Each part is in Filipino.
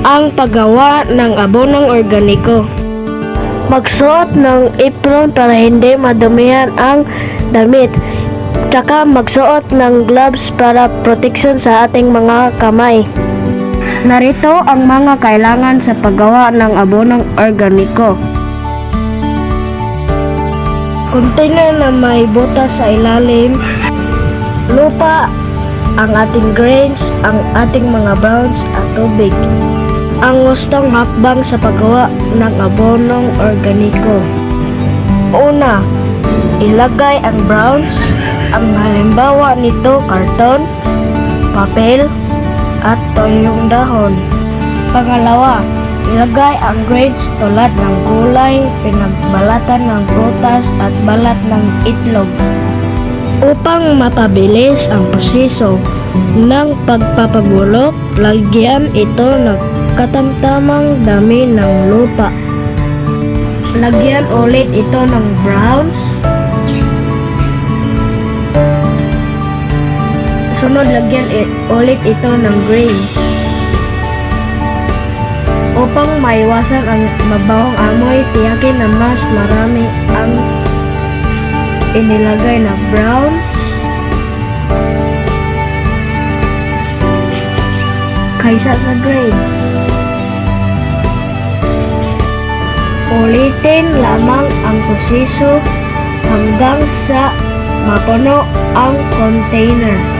ang paggawa ng abonong organiko. Magsuot ng apron para hindi madumihan ang damit. Tsaka magsuot ng gloves para protection sa ating mga kamay. Narito ang mga kailangan sa paggawa ng abonong organiko. Container na may butas sa ilalim, lupa, ang ating grains, ang ating mga browns at tubig. Ang gustong hakbang sa paggawa ng abonong organiko. Una, ilagay ang browns. Ang halimbawa nito karton, papel, at toyong dahon. Pangalawa, ilagay ang grains tulad ng gulay, pinagbalatan ng prutas at balat ng itlog. Upang mapabilis ang proseso ng pagpapabulok, lagyan ito ng katamtamang dami ng lupa. Lagyan ulit ito ng browns. Sunod, lagyan ulit ito ng grains. Upang maiwasan ang mabawang amoy, tiyakin na mas marami ang inilagay na browns. Kaysa sa grains. Ulitin lamang ang proseso hanggang sa mapuno ang container.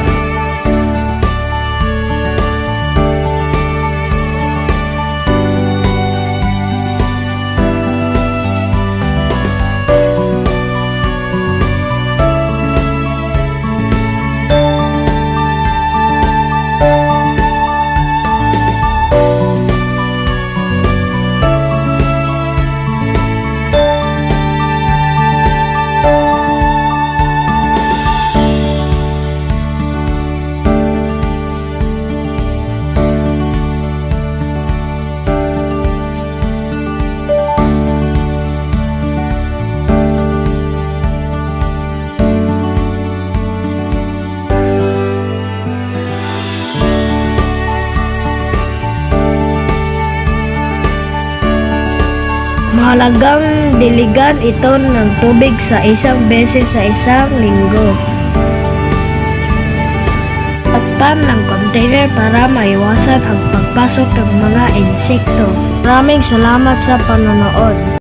Mahalagang diligan ito ng tubig sa isang beses sa isang linggo. Takpan ng container para maiwasan ang pagpasok ng mga insekto. Maraming salamat sa panonood.